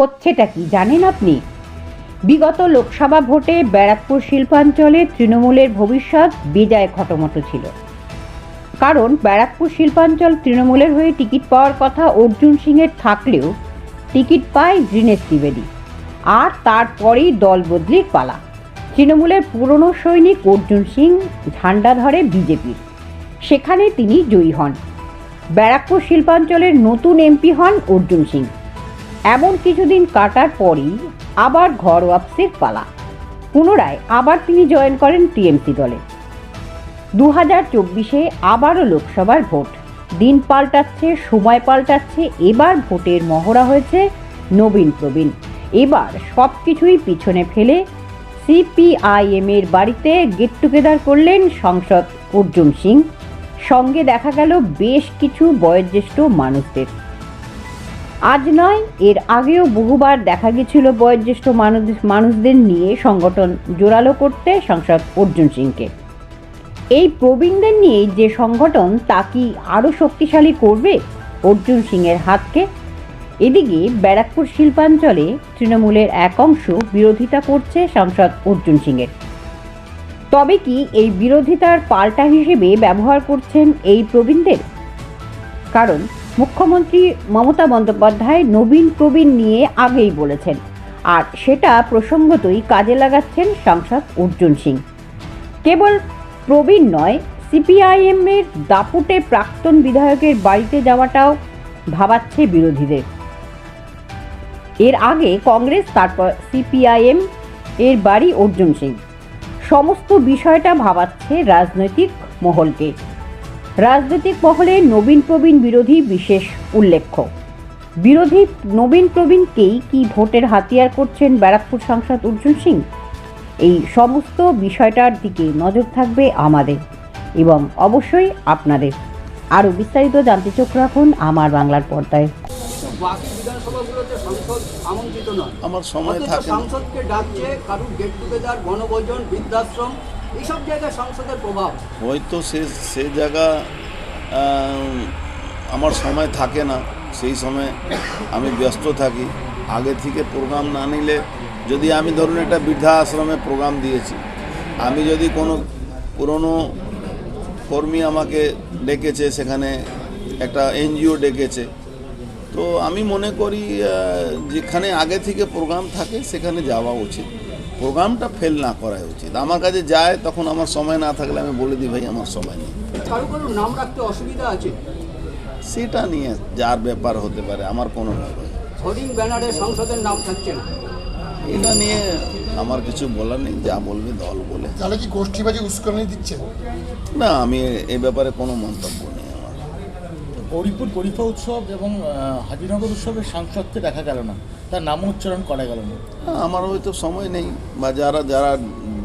হচ্ছেটা কি জানেন আপনি? বিগত লোকসভা ভোটে ব্যারাকপুর শিল্পাঞ্চলে তৃণমূলের ভবিষ্যৎ বেজায় খটোমটো ছিল। কারণ ব্যারাকপুর শিল্পাঞ্চল তৃণমূলের হয়ে টিকিট পাওয়ার কথা অর্জুন সিংয়ের থাকলেও টিকিট পায় দীনেশ ত্রিবেদী। আর তারপরেই দল বদলির পালা। তৃণমূলের পুরনো সৈনিক অর্জুন সিং ঝান্ডা ধরে বিজেপির। সেখানে তিনি জয়ী হন। ব্যারাকপুর শিল্পাঞ্চলের নতুন এমপি হন অর্জুন সিং। এমন কিছুদিন কাটার পরই আবার ঘর ওয়াপসির পালা পুনরায় আবার তিনি জয়েন করেন টিএমসি দলে। দু হাজার চব্বিশে আবারও লোকসভার ভোট। দিন পাল্টাচ্ছে, সময় পাল্টাচ্ছে, এবার ভোটের মহড়া হয়েছে নবীন প্রবীণ। এবার সব কিছুই পিছনে ফেলে সিপিআইএম এর বাড়িতে গেট টুগেদার করলেন সংসদ অর্জুন সিং। সঙ্গে দেখা গেল বেশ কিছু বয়োজ্যেষ্ঠ মানুষদের। আজ নয়, এর আগেও বহুবার দেখা গেছিল বয়োজ্যেষ্ঠ মানুষ মানুষদের নিয়ে সংগঠন জোরালো করতে সাংসদ অর্জুন সিংকে। এই প্রবীণদের নিয়ে যে সংগঠন, তা কি আরও শক্তিশালী করবে? অর্জুন সিংয়ের হাতকে। এদিকে ব্যারাকপুর শিল্পাঞ্চলে তৃণমূলের এক অংশ বিরোধিতা করছে সাংসদ অর্জুন সিংয়ের। তবে কি এই বিরোধিতার পাল্টা হিসেবে ব্যবহার করছেন এই প্রবীণদের? কারণ মুখ্যমন্ত্রী মমতা বন্দ্যোপাধ্যায় নবীন প্রবীণ নিয়ে আগেই বলেছেন। আর সেটা প্রসঙ্গতই কাজে লাগাচ্ছেন সাংসদ অর্জুন সিং। কেবল প্রবীণ নয় সিপিআইএম এর দাপুটে প্রাক্তন বিধায়কের বাড়িতে যাওয়াটাও ভাবাচ্ছে বিরোধীদের। এর আগে কংগ্রেস, তারপর সিপিআইএম, এর বাড়ি অর্জুন সিং। সমস্ত বিষয়টা ভাবাচ্ছে রাজনৈতিক মহলকে। রাজনৈতিক মহলে নবীন প্রবীণ বিরোধী বিশেষ উল্লেখ্য। বিরোধী নবীন প্রবীণকেই কি ভোটের হাতিয়ার করছেন ব্যারাকপুর সাংসদ অর্জুন সিং? এই সমস্ত বিষয়টার দিকে নজর থাকবে আমাদের এবং অবশ্যই আপনাদের। আরও বিস্তারিত জানতে চোখ রাখুন আমার বাংলার পর্দায়। বাকি বিধানসভাগুলোতে সংসদ আমন্ত্রিত নয়। আমার সময় থাকে। সংসদকে ডাকছে কারুর গেট টুগেদার বনভোজন বৃদ্ধাশ্রম এইসব জায়গায় সংসদের প্রভাব? হয়তো সে সে জায়গা আমার সময় থাকে না। সেই সময় আমি ব্যস্ত থাকি। আগে থেকে প্রোগ্রাম না নিলে যদি আমি ধরুন একটা বৃদ্ধা আশ্রমে প্রোগ্রাম দিয়েছি, আমি যদি কোনো পুরনো কর্মী আমাকে ডেকেছে, সেখানে একটা এনজিও ডেকেছে, তো আমি মনে করি যেখানে আগে থেকে প্রোগ্রাম থাকে, সেখানে যাওয়া উচিত। প্রোগ্রামটা ফেল না করাই উচিত। আমার কাছে যায় তখন আমার সময় না থাকলে আমি বলে দিই ভাই আমার সময় নেই। নাম রাখতে অসুবিধা আছে? সেটা নিয়ে যার ব্যাপার হতে পারে আমার কোনো ব্যাপার নেই। হোর্ডিং ব্যানারে সংসদের নাম থাকছে না। এটা নিয়ে আমার কিছু বলার নেই যা বলবে দল বলে। তাহলে কি গোষ্ঠীবাজি উস্কানি দিচ্ছে? না আমি এ ব্যাপারে কোনো মন্তব্য গৌরীপুর গরিফা উৎসব এবং হাজিনগর উৎসবের সাংসদকে দেখা গেল না। তার নাম উচ্চারণ করা গেল না। না, আমার হয়তো সময় নেই বা যারা যারা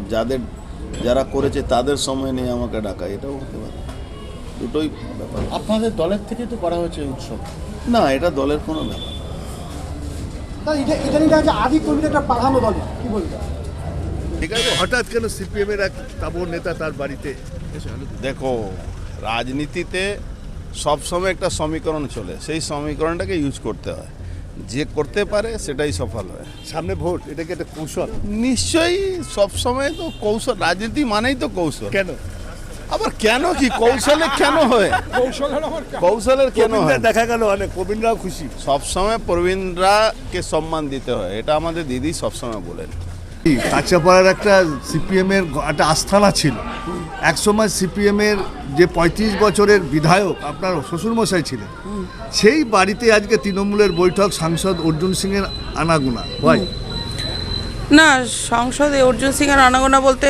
যাদের যারা করেছে তাদের সময় নেই আমাকে ডাকা এটাও হতে পারে। দুটোই ব্যাপার। আপনাদের দলের থেকে তো করা হয়েছে এই উৎসব। না এটা দলের কোনো ব্যাপার। না। না এটা এটা নিয়ে যে আদি কর্মীদের একটা পাঠানো দল কি বলবেন? ঠিক আছে। হঠাৎ কেন এক নেতা তার বাড়িতে এসে হলো? দেখো রাজনীতিতে সবসময় একটা সমীকরণ চলে সেই সমীকরণটাকে ইউজ করতে হয়। যে করতে পারে সেটাই সফল হয়। সামনে ভোট এটা কি একটা কৌশল? নিশ্চয়ই সবসময় তো কৌশল রাজনীতি মানেই তো কৌশল। কেন? আবার কেন কি? কৌশলে কেন হয়? কৌশলের কেন? হয়? দেখা গেল অনেক প্রবীণরাও খুশি। সবসময় প্রবীণরাকে সম্মান দিতে হয় এটা আমাদের দিদি সবসময় বলেন। কাঁচাপাড়ার একটা সিপিএম এর একটা আস্থানা ছিল। একসময় সিপিএম এর যে পঁয়ত্রিশ বছরের বিধায়ক আপনার শ্বশুরমশাই ছিলেন সেই বাড়িতে আজকে তৃণমূলের বৈঠক সাংসদ অর্জুন সিং এর আনাগুনা। ভাই। না সংসদে অর্জুন সিংয়ের আনাগোনা বলতে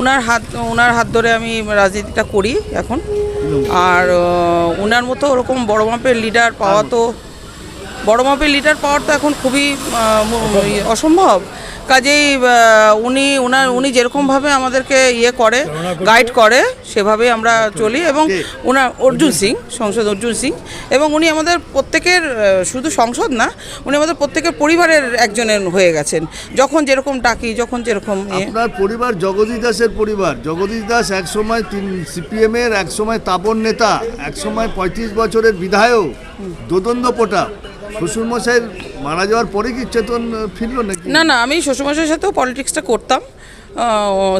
ওনার হাত ওনার হাত ধরে আমি রাজনীতিটা করি এখন। আর ওনার মতো ওরকম বড় মাপের লিডার পাওয়া তো বড় মাপের লিডার পাওয়ার তো এখন খুবই অসম্ভব। কাজেই উনি ওনার উনি যেরকমভাবে আমাদেরকে ইয়ে করে গাইড করে সেভাবেই আমরা চলি এবং ওনার অর্জুন সিং সংসদ অর্জুন সিং এবং উনি আমাদের প্রত্যেকের শুধু সংসদ না উনি আমাদের প্রত্যেকের পরিবারের একজনের হয়ে গেছেন। যখন যেরকম ডাকি যখন যেরকম ইয়ে। আপনার পরিবার জগদীশ দাসের পরিবার। জগদীশ দাস একসময় তিন সিপিএম এর একসময় তাপন নেতা একসময় পঁয়ত্রিশ বছরের বিধায়ক দোদন্দ পোটা শ্বশুরমশাইয়ের মারা যাওয়ার পরে কি চেতন ফিরল নাকি? না না, আমি শ্বশুরমশাইয়ের সাথেও পলিটিক্সটা করতাম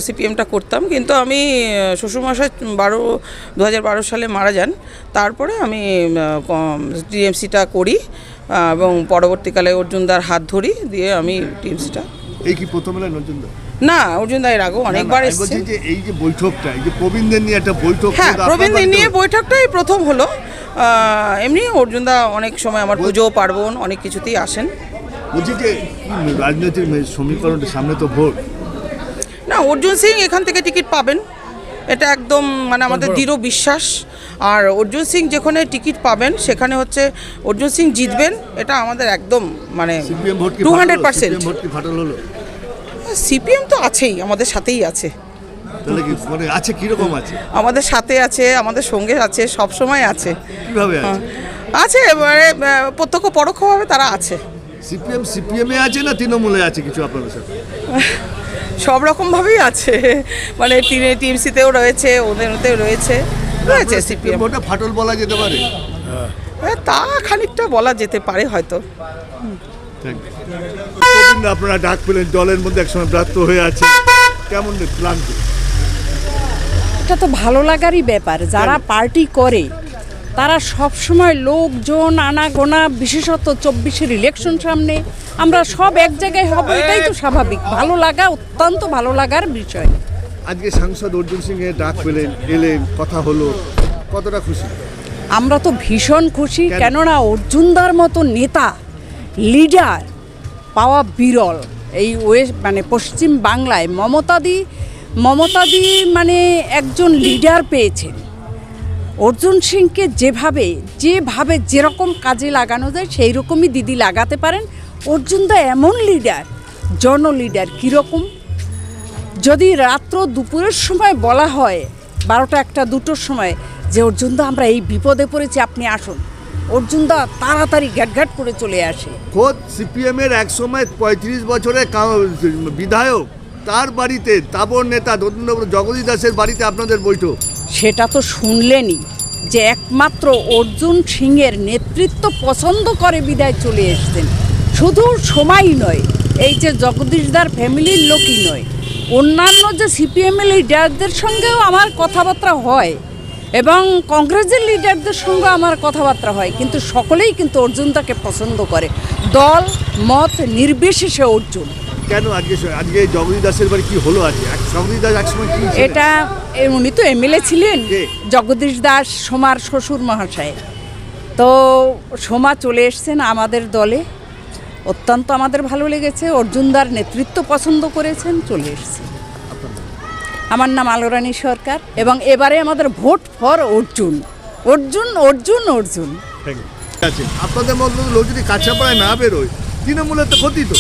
সিপিএমটা করতাম, কিন্তু আমি শ্বশুরমশাই বারো দু বারো সালে মারা যান। তারপরে আমি টিএমসিটা করি এবং পরবর্তীকালে অর্জুনদার হাত ধরি, দিয়ে আমি টিএমসিটা এই কি প্রথম এলেন অর্জুন দা? না অর্জুনদা এর আগেও অনেকবার এসছে। যে এই যে বৈঠকটা এই যে প্রবীণদের নিয়ে একটা বৈঠক হ্যাঁ প্রবীণদের নিয়ে বৈঠকটাই প্রথম হলো। এমনি অর্জুনদা অনেক সময় আমার পুজো পার্বণ অনেক কিছুতেই আসেন। বলছি যে রাজনৈতিক সমীকরণটা সামনে তো ভোট। না অর্জুন সিং এখান থেকে টিকিট পাবেন। এটা একদম মানে আমাদের দৃঢ় বিশ্বাস। আর অর্জুন সিং যেখানে টিকিট পাবেন সেখানে হচ্ছে অর্জুন সিং জিতবেন। এটা আমাদের একদম মানে টু হান্ড্রেড হলো? পার্সেন্ট সিপিএম তো আছেই আমাদের সাথেই আছে। তাহলে কি মানে আছে কীরকম আছে? আমাদের সাথে আছে আমাদের সঙ্গে আছে সব সময় আছে। কীভাবে হ্যাঁ। আছে? আছে এবারে প্রত্যক্ষ পরোক্ষভাবে তারা আছে। সিপিএম সিপিএম এ আছে না তৃণমূলে আছে কিছু আপনাদের সাথে? সব রকমভাবেই আছে। মানে টিএমসিতেও রয়েছে ওদের ওতেও রয়েছে রয়েছে সিপিএম ভোটটা ফাটল বলা যেতে পারে? তা খানিকটা বলা যেতে পারে হয়তো। আপনারা ডাক পেলেন? দলের মধ্যে একসময় ব্রাত্য হয়ে আছে কেমন ক্লান্ত। এটা তো ভালো লাগারই ব্যাপার। যারা পার্টি করে তারা সব সময় লোকজন আনাগোনা বিশেষত চব্বিশের ইলেকশন সামনে আমরা সব এক জায়গায় হব এটাই তো স্বাভাবিক। ভালো লাগা অত্যন্ত ভালো লাগার বিষয়। আজকে সাংসদ অর্জুন সিং এর ডাক পেলেন এলেন কথা হলো। কতটা খুশি? আমরা তো ভীষণ খুশি কেন? কেননা অর্জুনদার মতো নেতা লিডার পাওয়া বিরল। এই ওয়েস্ট মানে পশ্চিম বাংলায় মমতাদি মমতাদি মানে একজন লিডার পেয়েছেন। অর্জুন সিংকে যেভাবে যেভাবে যেরকম কাজে লাগানো যায় সেই রকমই দিদি লাগাতে পারেন। অর্জুনদা এমন লিডার, জন লিডার কীরকম? যদি রাত্র দুপুরের সময় বলা হয়, বারোটা একটা দুটোর সময়, যে অর্জুনদা আমরা এই বিপদে পড়েছি, আপনি আসুন। অর্জুনদা তাড়াতাড়ি ঘ্যাটঘ্যাট করে চলে আসে। খোদ সিপিএম এর একসময় পঁয়ত্রিশ বছরের বিধায়ক তার বাড়িতে তাবর নেতা দত্তনগর জগদীশ দাসের বাড়িতে আপনাদের বৈঠক। সেটা তো শুনলেনই যে একমাত্র অর্জুন সিংয়ের নেতৃত্ব পছন্দ করে বিদায় চলে এসছেন। শুধু সময় নয় এই যে জগদীশদার ফ্যামিলির লোকই নয় অন্যান্য যে সিপিএমের লিডারদের সঙ্গেও আমার কথাবার্তা হয়। এবং কংগ্রেসের লিডারদের সঙ্গে আমার কথাবার্তা হয় কিন্তু সকলেই কিন্তু অর্জুনদাকে পছন্দ করে। দল মত নির্বিশেষে অর্জুন। কেন আজকে আজকে জগদীশ দাসের বাড়ি কি হলো আজকে? জগদীশ দাস একসময় কি এটা উনি তো এমএলএ ছিলেন? জগদীশ দাস সোমার শ্বশুর মহাশয়। তো সোমা চলে এসছেন আমাদের দলে। অত্যন্ত আমাদের ভালো লেগেছে অর্জুনদার নেতৃত্ব পছন্দ করেছেন চলে এসছে আমার নাম আলোরানী সরকার এবং এবারে আমাদের ভোট ফর অর্জুন। অর্জুন অর্জুন অর্জুন। আপনাদের মধ্যে লোক যদি কাছাপাড়ায় না বেরোয় তৃণমূলের তো ক্ষতি তো।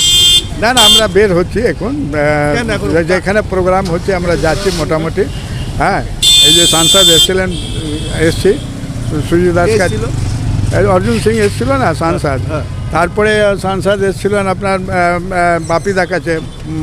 না না আমরা বের হচ্ছি এখন। যেখানে প্রোগ্রাম হচ্ছে আমরা যাচ্ছি মোটামুটি। হ্যাঁ এই যে সাংসদ এসেছিলেন এসছি। সু- সুজিত দাস অর্জুন সিং এসেছিল না সাংসদ। হ্যাঁ। তারপরে সাংসদ এসেছিলেন আপনার বাপিদা কাছে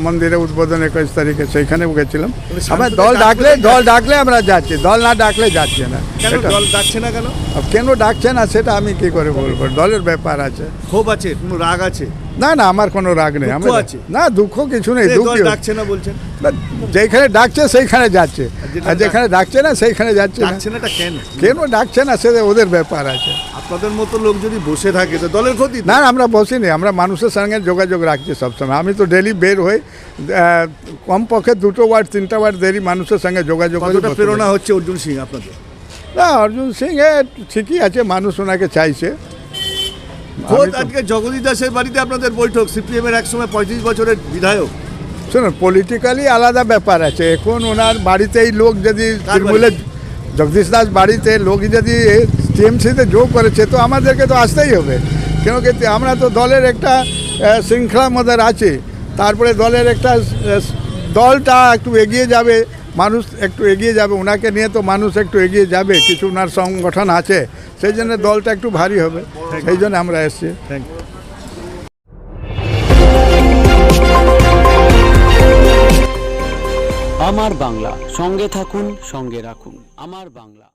মন্দিরে উদ্বোধন একুশ তারিখে সেইখানে গেছিলাম। আমরা দল ডাক ডাকলে দল ডাকলে আমরা যাচ্ছি দল না ডাকলে যাচ্ছে না। কেন দল ডাকছে না কেন? কেন ডাকছে না সেটা আমি কি করে বলব? দলের ব্যাপার আছে। ক্ষোভ আছে রাগ আছে? না না আমার কোনো রাগ নেই আমরা আছে? না দুঃখ কিছু নেই দুঃখ ডাকছে না বলছেন। না, যেখানে ডাকছে সেইখানে যাচ্ছে। আর যেখানে ডাকছে না সেইখানে যাচ্ছে না। না কেন? কেন ডাকছে না সে ওদের ব্যাপার আছে। আপনাদের মতো লোক যদি বসে থাকে তো দলের ক্ষতি না না, আমরা বসিনি আমরা মানুষের সঙ্গে যোগাযোগ রাখছি সবসময়। আমি তো ডেলি বের হই কমপক্ষে দুটো ওয়ার্ড তিনটা ওয়ার্ড দেরি মানুষের সঙ্গে যোগাযোগ প্রেরণা হচ্ছে অর্জুন সিং আপনাদের? না অর্জুন সিং এ ঠিকই আছে মানুষ ওনাকে চাইছে। খোদ আজকে জগদীশ দাসের বাড়িতে আপনাদের বৈঠক সিপিএম এর একসময় পঁয়ত্রিশ বছরের বিধায়ক। শুনুন পলিটিক্যালি আলাদা ব্যাপার আছে। এখন ওনার বাড়িতেই লোক যদি তৃণমূলের জগদীশ দাস বাড়িতে লোক যদি টিএমসিতে যোগ করেছে তো আমাদেরকে তো আসতেই হবে। কেন কি আমরা তো দলের একটা শৃঙ্খলার মধ্যে আছি। তারপরে দলের একটা দলটা একটু এগিয়ে যাবে। মানুষ একটু এগিয়ে যাবে ওনাকে নিয়ে তো মানুষ একটু এগিয়ে যাবে কিছু ওনার সংগঠন আছে সেই জন্য দলটা একটু ভারী হবে সেই জন্য আমরা এসেছি। থ্যাংক ইউ আমার বাংলা সঙ্গে থাকুন সঙ্গে রাখুন আমার বাংলা।